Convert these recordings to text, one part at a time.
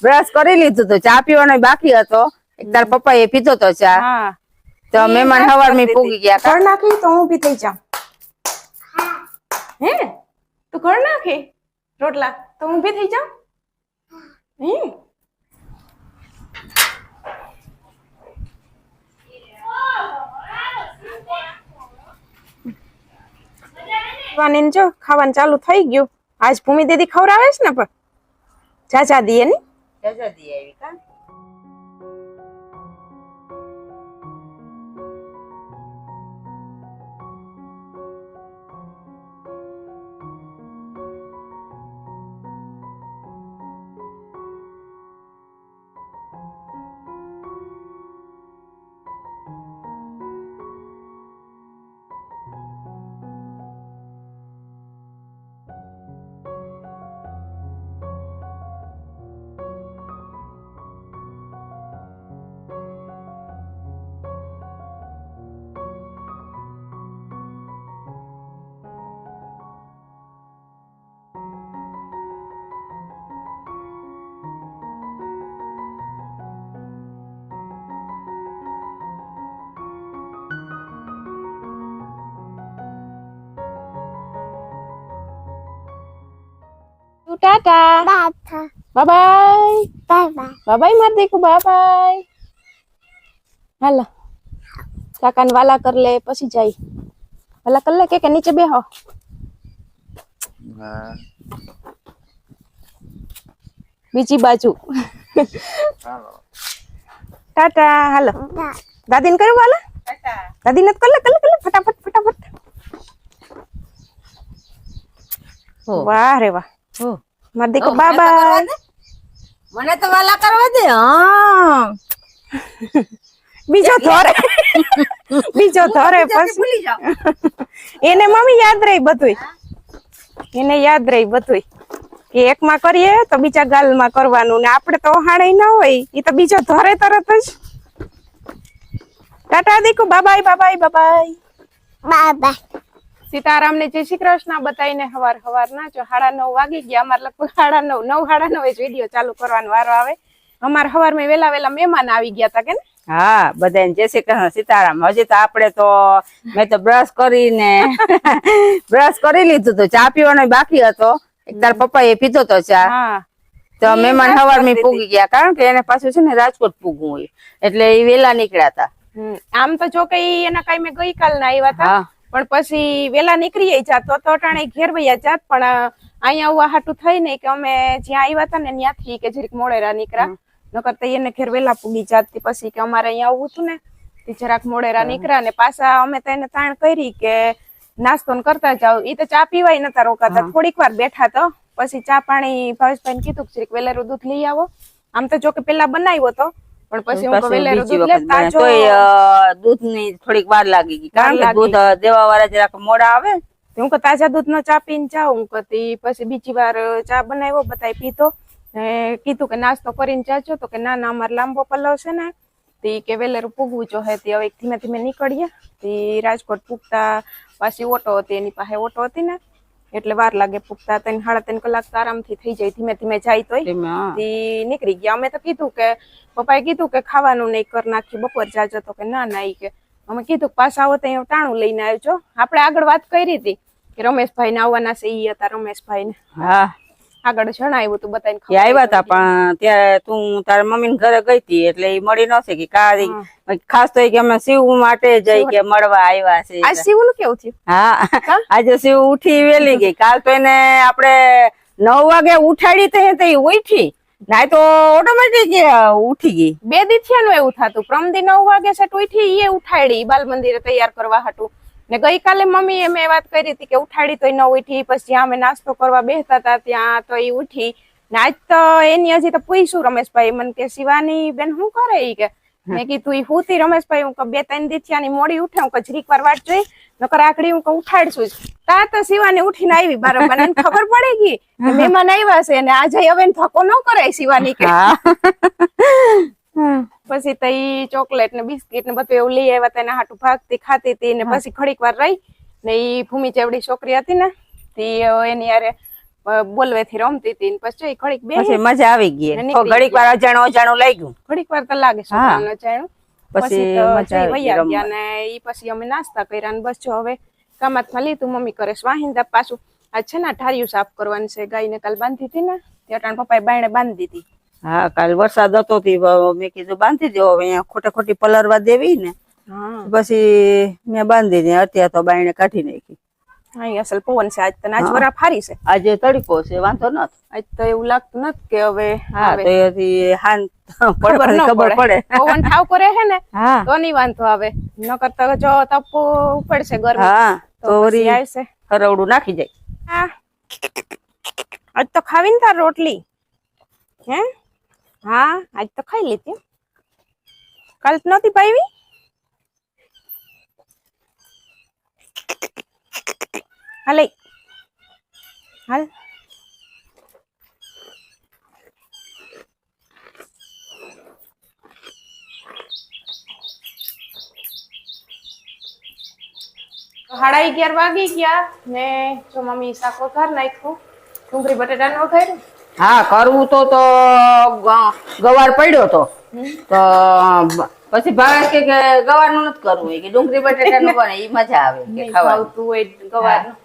Brush કરી લીધું તો. ચા પીવાનો બાકી હતો. એક તાર પપ્પા એ પીધો તો ચા. તો મહેમાન હવાર મી પૂગી ગયા કર નાખી તો હું બી થઈ જાઉં. હે? તું કર નાખી? રોટલા? તો હું બી થઈ જાઉં? હે? વાનીને જો ખાવાનું ચાલુ થઈ ગયું. આજ ભૂમિ દીદી ખવડાવે છે ને પણ? જાજા દીએ ની. તું ટાટા. Bye bye. Bye bye. Bye bye bye માર દેખું બાય બાય હાલો. કાકાને વાલા કર લે પછી જાય. વાલા કર લે કે કે નીચે બેહો. બીજી બાજુ. ટાટા હાલો. દાદીને કર્યું વાલા? દાદીને કર લે કર લે કર લે ફટાફટ ફટાફટ. વાહ રે વાહ. માર દેખું બાય બાય મને તો વાલા કરવા દે હા. બીજો ધોરે. બીજો ધોરે પછી. ભૂલી જાઓ એને મમ્મી યાદ રહી બધું એને યાદ રહી બધું કે એકમાં કરીએ તો બીજા ગાલમાં કરવાનું ને આપણે તો ઓહાણે ના હોય. એ તો બીજો ધોરે તરત જ. ટાટા દીકુ બાબાય બાબાય બાબાય Bye સીતારામ ને જય શ્રી કૃષ્ણ બતાવીને હવાર હવાર ના જો સાડા નવ વાગી ગયા. અમારે લગભગ સાડા નવ નવ સાડા નવ જ વીડિયો ચાલુ કરવાનો વારો આવે. અમારે હવારમાં વેલા વેલા મહેમાન આવી ગયા તા કે ને? હા બધાને જય શ્રી કૃષ્ણ સીતારામ. હજી તો આપણે તો મેં તો બ્રશ કરીને બ્રશ કરી લીધું તો ચા પીવાનો બાકી હતો. તાર પપ્પા એ પીધો તો ચા. હા. તો મહેમાન હવાર મેં પૂગી ગયા. કારણ કે એને પાછું છે ને રાજકોટ પૂગવું હોય. એટલે એ વેલા નીકળ્યા હતા આમ તો જો કઈ એના કઈ મેં ગઈકાલ ના આવ્યા હતા પણ પછી વેલા નીકળી જાત તો અટાણે ઘેર વૈયા જાત પણ અહીંયા આવવા હાટું થઈ ને કે અમે જ્યાં આવ્યા હતા ને ત્યાંથી કે જરીક મોડેરા નીકળ્યા. નકર તો એને ઘેર વેલા પૂગી જાત પછી કે અમારે અહીંયા આવવું હતું ને તે જરાક મોડેરા નીકળ્યા ને પાછા અમે તો એને તાણ કરી કે નાસ્તો ને કરતા જાવ એ તો ચા પીવાય નતા રોકાતા થોડીક વાર બેઠા તો પછી ચા પાણી ભાવેશભાઈ કીધું કે વેલેરું દૂધ લઈ આવો. આમ તો જો કે પેલા બનાવ્યો તો પણ પછી હું વેલેરું દૂધ લે બને. દૂધની થોડીક વાર લાગી ગઈ. કારણ કે દૂધ દેવા વાળા જરાક મોડા આવે. હું કે તાજા દૂધનો ચા પીને જાઉં હું કતી પછી બીજી વાર ચા બનાવ્યો બધાય પીતો ને કીધું કે નાસ્તો કરીને જાજો. તો કે ના ના અમારે લાંબો પલ્લવ છે ને. તી કે વેલેરું પૂગવું જોઈએ તે હવે ધીમે ધીમે નીકળીએ. તી રાજકોટ પૂગતા પાછી ઓટો હતી એની પાસે ઓટો હતી ને. એટલે વાર લાગે પૂગતા ત્રણ સાડા ત્રણ કલાક તો આરામથી થઈ જાય ધીમે ધીમે જાય તોય. નીકળી ગયા. અમે તો કીધું કે પપ્પાએ કીધું કે ખાવાનું નહીં કર નાખ્યું બપોર જાજો. તો કે ના ના ઈ કે. અમે કીધું પાછા આવો તો અહીંયા ટાણું લઈને આવજો. આપણે આગળ વાત કરી હતી કે રમેશભાઈ ને આવવાના છે ઈ હતા રમેશભાઈ ને હા. આગળ જણાવ્યું તું બતાવીને એ આવ્યા હતા. પણ ત્યારે તું તારા મમ્મી ઘરે ગઈ હતી એટલે એ મળી ન શકી કારી ખાસ તો કે અમે શિવ માટે જઈ કે મળવા આવ્યા છે આ શિવનું કેવું થયું? હા આજે શિવ ઉઠી વેલી ગઈ. કાલ તો એને આપણે નવ વાગે ઉઠાડી તો તો ઉઠી. ના તો ઓટોમેટિક ઉઠી ગઈ. બે દીથિયાનું એવું થતું. પ્રમદી નવ વાગે છે ઉઠી એ ઉઠાડી બાલ મંદિરે તૈયાર કરવા હાટું. ને ગઈકાલે મમ્મી મેં વાત કરી હતી કે ઉઠાડી તો ન ઉઠી પછી જ્યાં અમે નાસ્તો કરવા બેસતા હતા ત્યાં તો એ ઉઠી. ને આજ તો એની હજી તો પૂછ્યું રમેશભાઈ મને કે શિવાની બેન શું કરે ઈ કે? મેં કીધું ઈ હુતી રમેશભાઈ હું બે ત્રણ દીથિયાની મોડી ઉઠે હું જરીક વાર વાટ જોઈ નકર આકડી હું ઉઠાડશું જ. તા તો શિવાની ઉઠીને આવી બાર મને ખબર પડી ગઈ મહેમાન આવ્યા છે ને આજે હવે થકો ન કરાય શિવાની કે. પછી તઈ ચોકલેટ ને બિસ્કીટ ને બધું એવું લઈ આવ્યા હતા એના હાટું ભાગતી ખાતી હતી ને પછી ઘડીક વાર રહી ને ઈ ભૂમિ ચેવડી છોકરી હતી ને તી એની યારે બોલવેથી રમતી હતી ને પછી ઘડીક બે મજા આવી ગઈ ઘડીક વાર અજાણું અજાણું ગયું. ઘડીક વાર તો લાગે છોકરાઓને અજાણું. પછી મજા વયા ગયા ને ઈ પછી અમે નાસ્તા કર્યા ને બસ જો હવે કામાતમાં લીધું મમ્મી કરે વાહિંદા પાછું. આજ છે ને ઠારિયું સાફ કરવાનું છે ગાયને કાલ બાંધી હતી ને ત્યાં ત્રણ પપ્પા પપ્પાએ બાયણે બાંધી દીધી. હા કાલ વરસાદ હતો મેં કીધું બાંધી દો હવે અહીંયા ખોટે ખોટી પલરવા દેવી ને પછી મેં બાંધી દીધી અત્યારે તો બાયણે કાઢી નાખી. અસલ પવન છે. આજ તો આજ વરા ફારી છે. આજે તડકો છે વાંધો ન આજ તો એવું લાગતું નથી કે હવે હા આવે. તો એથી હાન પડવાની ખબર પડે. પવન ઠાવકો રહે ને તો નહીં વાંધો આવે. ન કરતા જો તપ ઉપડશે ગરમી હા તો આવશે હરવડું નાખી જાય. હા. આજ તો ખાવી ને તાર રોટલી. હે? હા, આજ તો ખાઈ લીધી. કાલ નહોતી પાવી હાલે. હાલ સાડા અગિયાર વાગી ગયા ને જો મમ્મી શાક વઘાર નાખ્યું. ડુંગળી બટેટાનું વઘાર્યું. હા કરવું તો તો ગવાર પડ્યો તો. તો પછી ભાવે કે કે ગવારનું નથી કરવું કે ડુંગળી બટેટાનું બને એ મજા આવે કે ખાવાનું. હોય ગવારનું.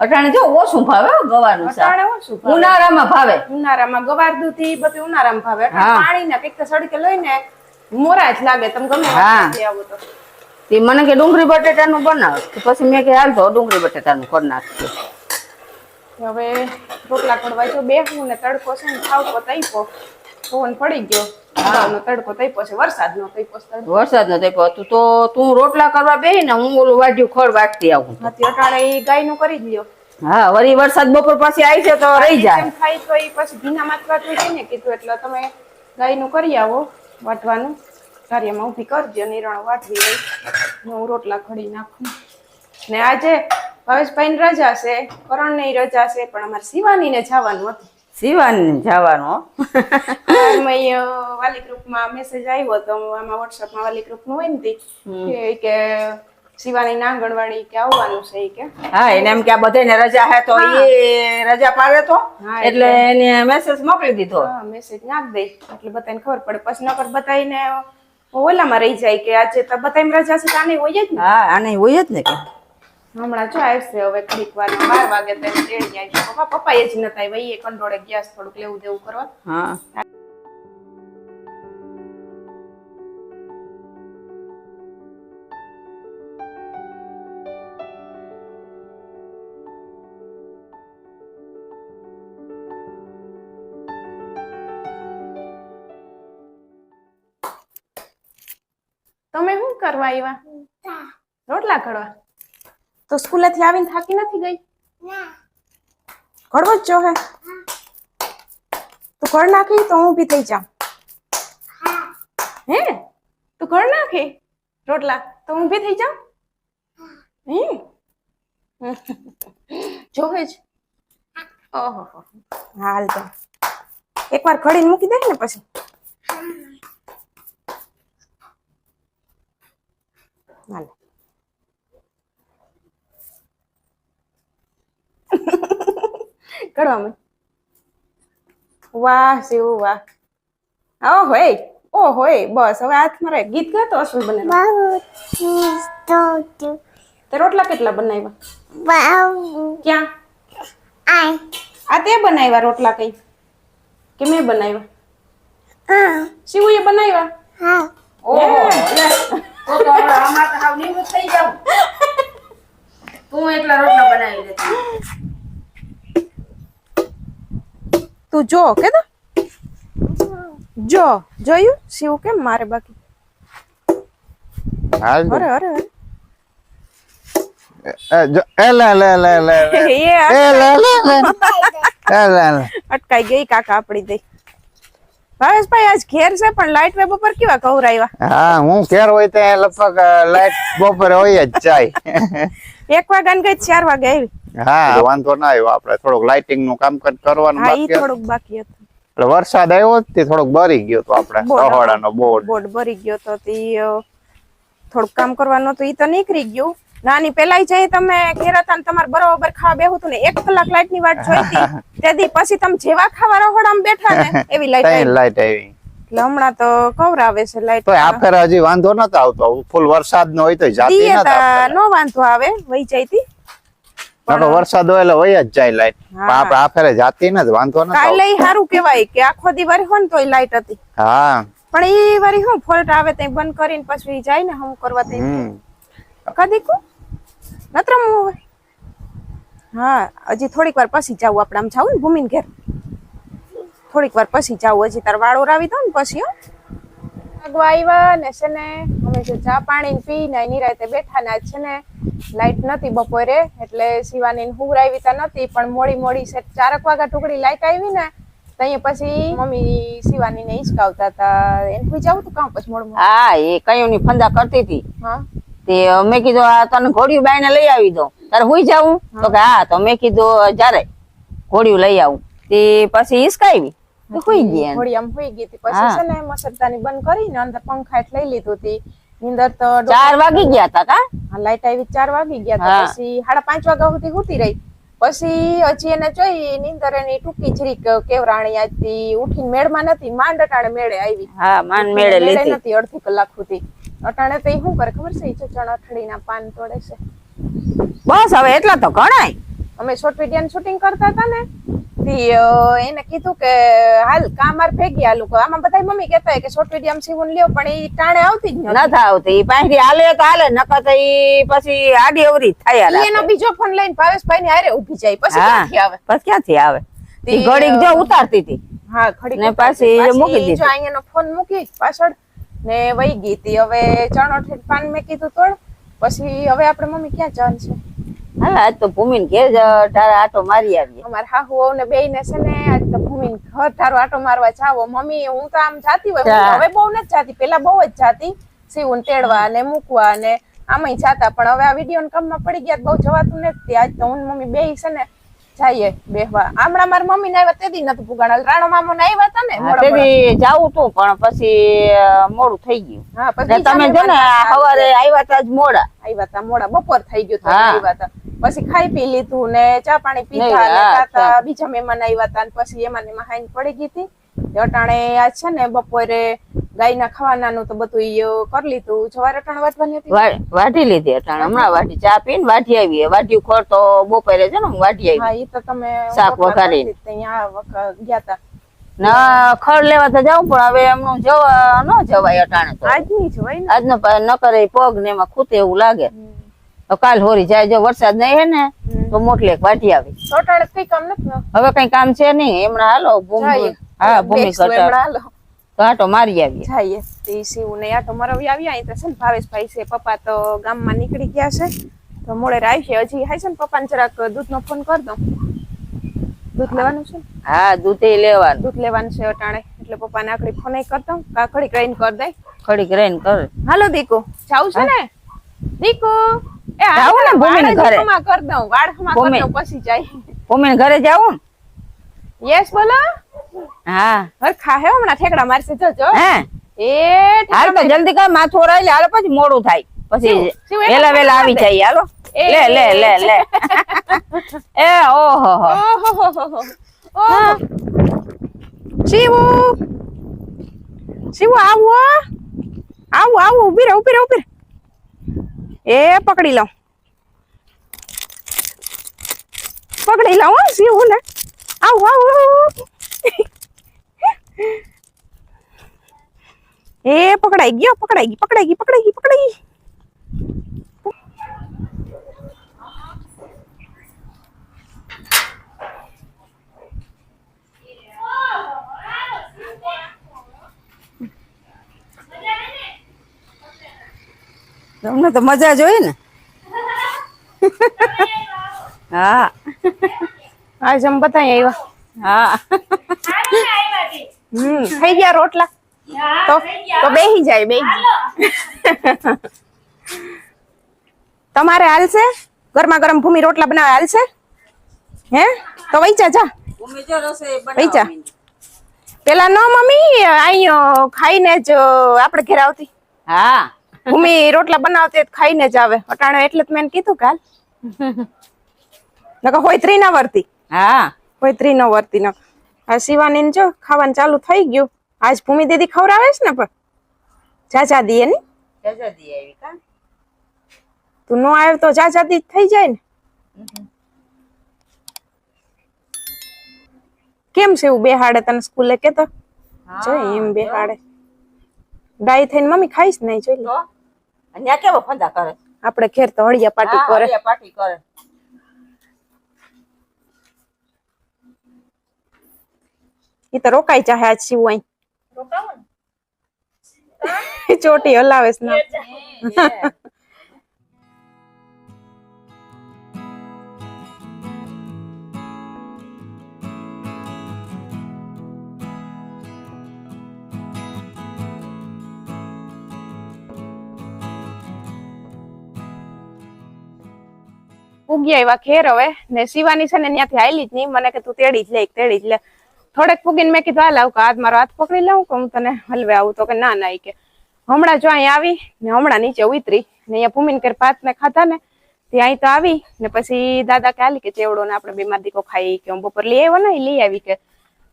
અટાણે જો ઓછું ભાવે હો ગવારનું અટાણે ઓછું. ઉનાળામાં ભાવે. ઉનાળામાં ગવાર દૂધી બધું ઉનાળામાં ભાવે. પાણી ને કંઈક સડકે લઈને મોરા જ લાગે. તમે ગમે. આવો તો. તે મને કે ડુંગળી બટેટાનું બનાવ. પછી મેં કે હાલ તો ડુંગળી બટેટાનું કરી નાખીએ. હવે રોટલા કડવા જો બેહું ને તડકો છે ને ખાવતો તૈપો પવન પડી ગયો. તડકો તૈપો છે વરસાદ નો તૈપો વરસાદ નથી તું તો તું રોટલા કરવા બેહી ને હું ઓલું વાઢ્યું ખડ વાગતી આવું. નથી અટાણે ઈ ગાયનું કરી જ લ્યો. હા વળી વરસાદ બપોર પછી આવી છે તો રહી જાય. તો એ પછી ભીના માથવા તો ને કીધું એટલે તમે ગાયનું કરી આવો વાટવાનું કાર્યમાં ઊભી કરજો નિરણ વાટવી હોય હું રોટલા ખડી નાખું. ને આજે ભાવેશભાઈ રજા છે. કરણની રજા છે પણ અમારે શિવાનીને જવાનું હતું. શિવાની જવાનું વાલી ગ્રુપમાં ગ્રુપમાં મેસેજ આવ્યો હતો આમાં વોટ્સઅપમાં વાલી ગ્રુપનું હોય ને તી કે- કે શિવાની ના આંગણવાડી કે આવવાનું છે કે. હા એને એમ કે આ બધાને રજા હે તો એ રજા પાડે તો. એટલે એને મેસેજ મોકલી દીધો. હા મેસેજ નાખ દે. એટલે બધાને ખબર પડે. પછી નકર બતાવીને ઓલામાં રહી જાય કે આજે તો બધાને રજા છે તો આને હોય જ ને. હા આને હોય જ ને કે. હમણાં જો આવશે હવે ઘડીક વાર બાર વાગે તો તેડી આવી પપ્પા પપ્પા એ જ નતા આવ્યા એ કંડોળે ગેસ થોડુંક લેવું દેવું કરવા. હા. તમે શું કરવા આવ્યા? રોટલા ઘડવા? તો સ્કૂલેથી આવીને થાકી નથી ગઈ? ઘડવો જ હે? તું ઘર નાખી તો હું ઊભી થઈ જાઉં. હે. તું ઘર નાખી રોટલા? તો હું ઊભી થઈ જાઉં? હે? જોવે જ. ઓહો હાલ તો. એકવાર ઘડીને મૂકી દે ને પછી. હાલ. માંડ. વાહ શિવ વાહ. ઓ હોય ઓ હોય બસ. હવે હાથમાં રહે ગીત ગાતો અસલ બને તે રોટલા કેટલા બનાવ્યા? ક્યાં? આ તે બનાવ્યા રોટલા કઈ? કે મેં બનાવ્યા? શિવુએ બનાવ્યા? ઓહો લે. તો તો હવે આમાં તો હાવ નિવૃત્ત થઈ જાઉં તું એકલા રોટલા બનાવી દેતી તું જો કે જો જોયું? શિવ કેમ મારે બાકી. અરે અરે. અટકાઈ ગઈ. કાકા આપડી દઈ ભાવેશભાઈ આજ ઘેર છે પણ લાઈટ વેબ ઉપર કેવા કવરાવ્યા હા હું ઘેર હોય ત્યાં લગભગ લાઈટ બપોરે હોય જ જાય. એક વાગ્યા ગઈ ચાર વાગે આવી? હા. વાંધો ના આવ્યો. આપણે થોડુંક લાઇટિંગનું કામ કરવાનું બાકી થોડુંક બાકી હતું. એટલે વરસાદ આવ્યો તે થોડોક બરી ગયો તો આપણે. રહોડાનો બોર્ડ. બોર્ડ ભરી ગયો તો તે થોડુંક કામ કરવાનું તો ઈ તો નીકળી ગયું. નાની પેલા જઈ તમે ને તમારે બરોબર ખાવા બેહું તું ને એક કલાક લાઈટની વાટ જોઈતી તેથી પછી તમે જેવા ખાવા રહોડામાં બેઠા ને એવી લાઈટ આવી. લાઈટ આવી. એટલે હમણાં તો કવરાવે છે લાઈટ તો. આ ફેર હજી વાંધો નતો આવતો. ફૂલ વરસાદ નો હોય તો જાતી નતા નો વાંધો આવે વહી જઈતી નકર વરસાદ હોય એટલે વહી જ જાય લાઈટ હા. આપણે આ ફેરે જાતી નથી વાંધો ન. કાલે હારું કેવાય કે આખો દી વારી હોય ને તોય લાઈટ હતી. હા. પણ ઈ વારી હું ફોલ્ટ આવે તે બંધ કરીને પછી જાય ને હમ કરવા તે કદી કુ નત્ર હું હવે. હા હજી થોડીક વાર પછી જાઉં આપણે. આમ જાવું ને ભૂમિન ઘેર. થોડીક વાર પછી જાઉં. હજી તાર વાળો રાવી દો ને પછી હો. આગવા આવ્યા ને છે ને અમે જો ચા પાણી પી ને નિરાતે બેઠા ને છે ને લાઈટ નથી બપોરે એટલે શિવાની હુવરાવી તા નથી પણ મોડી મોડી છે ચારક વાગા ટુકડી લાઈટ આવી ને પછી મમ્મી શિવાની ને હિંચકાવતા હતા એને કોઈ જાવું તું કામ પછી મોડું હા એ કયું ની ફંદા કરતી હતી. હા. તે મેં કીધું આ તને ઘોડિયું બાઈને લઈ આવી દઉં તારે હુઈ જાવું? તો કે હા. તો મેં કીધું જ્યારે ઘોડિયું લઈ આવું. તે પછી હિસકાવી તો હુઈ ગઈ થોડી આમ હોઈ ગઈ હતી. પછી છે ને મસરદાની બંધ કરીને અંદર પંખા હેઠ લઈ લીધું હતી. નીંદર તો ચાર વાગી ગયા તા કા? હા, લાઈટ આવી ચાર વાગી ગયા હતા પછી સાડા પાંચ વાગ્યા સુધી હુતી રહી. પછી હજી એને જોઈ નીંદર એની ટૂંકી જરીક કેવરાણી આજથી ઉઠીને મેળમાં નથી માંડ અટાણે મેળે આવી. હા માન મેળે લીધી. નથી અડધી કલાક સુધી. અટાણે તો શું કરે ખબર છે? ઈ ચણાઠડીના પાન તોડે છે. બસ હવે એટલા તો ગણાય અમે શોર્ટ વીડિયો શૂટિંગ કરતા હતા ને. તી એને કીધું કે હાલ કામ માર ભેગી હાલું. આમાં બધા મમ્મી કહેતા કે શોર્ટ વીડિયો સીવન લ્યો પણ ઈ ટાણે આવતી જ નથી. આવતી. પાછી હાલે તો હાલે નકર તો ઈ પછી આડી અવરી થાય ઈ એનો બીજો ફોન લઈને ભાવેશભાઈ ની હારે ઊભી જાય પછી ક્યાંથી આવે? પછી ક્યાંથી આવે? તે, ઈ ઘડીક જો ઉતારતી હતી. હા ઘડીક ને. પાછી મૂકી દીધી. જો અહીંયાનો ફોન મૂકી પાછળ ને વહી ગઈ તી હવે ચણો ઠેઠ પાન મેં કીધું તોડ. પછી હવે આપણે મમ્મી ક્યાં જવાનું છે? હાલ આજ તો ભૂમિન ઘેર તારા આટો મારી આવી અમારા હાહુ ને બે ને છે ને આજ તો ભૂમિન ઘર તારો આટો મારવા જાવો. મમ્મી હું તો આમ જાતી હોય હવે બહુ નથી જાતી. પેલા બહુ જ જાતી. સીવું તેડવા ને મૂકવા ને આમાં જાતા. પણ હવે આ વીડિયો કામમાં પડી ગયા બહુ જવાતું નથી. આજ તો હું મમ્મી બે છે ને જઈએ બેહવા. હમણાં મારા મમ્મી ને આવ્યા તેદી નથી પુગાણા રાણો મામો ને આવ્યા હતા ને. તેથી જાવું તું પણ પછી મોડું થઈ ગયું. હા પછી તમે જો ને સવારે આવ્યા તા જ મોડા. આવ્યા હતા મોડા. બપોર થઈ ગયું આવ્યા હતા પછી ખાઈ પી લીધું ને ચા પાણી પીધા લેતા ને. બીજા મહેમાન આવ્યા હતા પછી એમાં એમાં હાઈન પડી ગઈ હતી. અટાણે આ છે ને બપોરે ગાયના ખાવાનાનું તો બધું ઈ, કરી લીધું. જવાર અટાણ વાટવાની હતી? વા- વાઢી લીધી અટાણે. હમણાં વાઢી ચા પીને વાઢી આવી. વાઢી ખોર તો બપોરે છે ને હું આવી. હા ઈ તો તમે શાક વઘારી વખ- ગયા હતા ના ખડ લેવા તો જાઉં પણ હવે એમનું જવા ન જવાય અટાણે તો. આજ નહીં જવાય આજ ન કરે પગ ને એમાં ખૂતે એવું લાગે. કાલ હોરી જાય જો વરસાદ નહીં હે ને તો મોટલે વાટી આવી. હવે કઈ કામ છે નહીં હમણાં હાલો હા ભૂમિ. તો આટો મારી આવીએ. જઈએ. તે શિવ ને આટો મરાવી આવ્યા અહીં તો છે ને ભાવેશભાઈ છે પપ્પા તો ગામમાં નીકળી ગયા છે. તો મોડે આવી છે હજી હાય છે ને પપ્પાને જરાક દૂધનો ફોન કર દઉં. દૂધ લેવાનું છે? હા હા એ લેવાનું. દૂધ લેવાનું છે અટાણે. એટલે પપ્પાને આકડી ફોન કર દઉં. કાકડી કહીને કર દે. ખડી રહીને કરે. હાલો દીકુ જાવ છે ને? દીકુ! એ આવું ને ભૂમિને ઘરે. કર દઉં હમણાં કર દઉં પછી જાય. ભૂમિને ઘરે જાવું યસ બોલો. હા. હવે ખાહે હમણાં ઠેકડા મારશે હે. એ હાલ તો જલ્દી કર માથું ઓરાઈ લે હાલો પછી મોડું થાય. પછી વેલા વેલા આવી જાય હાલો. લે લે લે લે. એ ઓહો હો. ઓહો. શિવુ. શિવુ આવો. આવો આવો ઊભી રહે ઊભી રહે ઊભી રહે. એ પકડી લઉં. પકડી લઉં શિવુ ને. આવો આવો. એ પકડાઈ ગયો, પકડાઈ ગઈ પકડાઈ ગઈ પકડાઈ ગઈ પકડાઈ ગઈ. તમને તો મજા જોઈ ને. હા. આજ અમે બધા આવ્યા હા. હમ થઈ ગયા રોટલા? તો તો બેહી જાય બે તમારે હાલશે? ગરમા ગરમ ભૂમિ રોટલા બનાવે હાલશે? હે? તો વૈચા જા. વૈચા. પેલા ન મમ્મી અહીં ખાઈને જ આપણે ઘેર આવતી. હા. ભૂમિ રોટલા બનાવતી ખાઈને જ આવે. અટાણે એટલે જ મેં કીધું કાલ નકર હોય ત્રી ના વર્તી. હા. હોય ત્રી ન વર્તી નકર. આ શિવાની જો ખાવાનું ચાલુ થઈ ગયું. આજ ભૂમિ દીદી ખવડાવે છે ને પણ? ચાચા દીએ ની તું નો આવ્યો તો ચાચા દી થઈ જાય ને. કેમ છે એવું બેહાડે તને સ્કૂલે કેતો? જો એમ બેહાડે. ડાઈ થઈને મમ્મી ખાઈશ નહીં જોઈ લે. અહીંયા કેવો ફંદા કરે? આપણે ઘેર તો હળિયા પાટી કરે. હળિયા પાટી કરે. એ તો રોકાઈ ચાહે આજ સીવું અહીં. ચોટી હલાવેશ ના. પૂગી એવા ઘેર હવે. ને શિવાની છે ને ત્યાંથી આયલી જ નહીં. મને કે તું તેડી જ લે તેડી જ લે. થોડેક પૂગીને મેં કીધું હાલ આવું કે હાથ મારો હાથ પકડી લઉં કે હું તને હલવે આવું તો કે ના ના. કે, હમણાં જો અહીં આવી, ને હમણાં નીચે ઉતરી, ને અહીંયા ભૂમિન ઘેર ભાત ને ખાધા ને, તે અહીં તો આવી, ને પછી દાદા કે હાલી કે ચેવડો ને આપણે બીમાર દીકો ખાઈ કે હું બપોર લઈ આવ્યો ને લઈ આવી કે.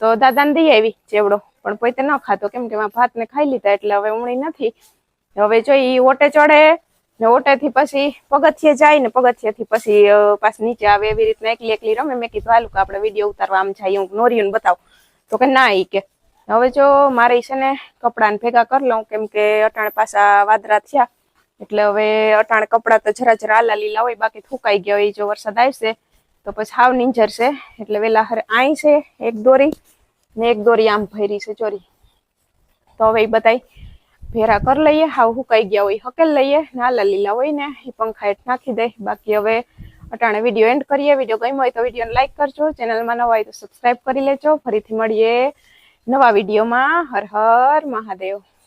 તો દાદાને દઈ આવી ચેવડો. પણ પોતે ન ખાતો કેમ કે ભાત ને ખાઈ લીધા એટલે હવે ઉમળી નથી. હવે જો એ ઓટે ચડે ને ઓટેથી પછી પગથિયે જાય ને પગથિયેથી પછી પાછી નીચે આવે એવી રીતના એકલી એકલી રમે. મેં કીધું, હાલું કે આપણે વીડિયો ઉતારવા આમ જાય, હું નોરિયું બતાવું. તો કે, ના, ઈ કે. હવે જો મારે છે ને કપડાને ભેગા કરી લઉં, કેમ કે અટાણ પાછા વાદરા થયા. એટલે હવે અટાણ કપડાં તો જરા જરા આલા લીલા હોય, બાકી થૂકાઈ ગયા હોય, જો વરસાદ આવશે તો પછી હાવ નીંજરશે એટલે વેલા હરે આઈ છે એક દોરી ને એક દોરી આમ ભરી છે ચોરી. તો હવે એ બધાય ભેરા કરી લઈએ, હાવ હુકાઈ ગયા હોય, હકેલ લઈએ. નાલા લીલા હોય ને, એ પંખા હેઠ નાખી દે. બાકી હવે અટાણે વીડિયો એન્ડ કરીએ. વીડિયો ગમ્યો હોય તો વિડીયોને લાઈક કરજો. ચેનલમાં નવા હોય તો સબસ્ક્રાઈબ કરી લેજો. ફરીથી મળીએ નવા વિડીયોમાં હર હર મહાદેવ.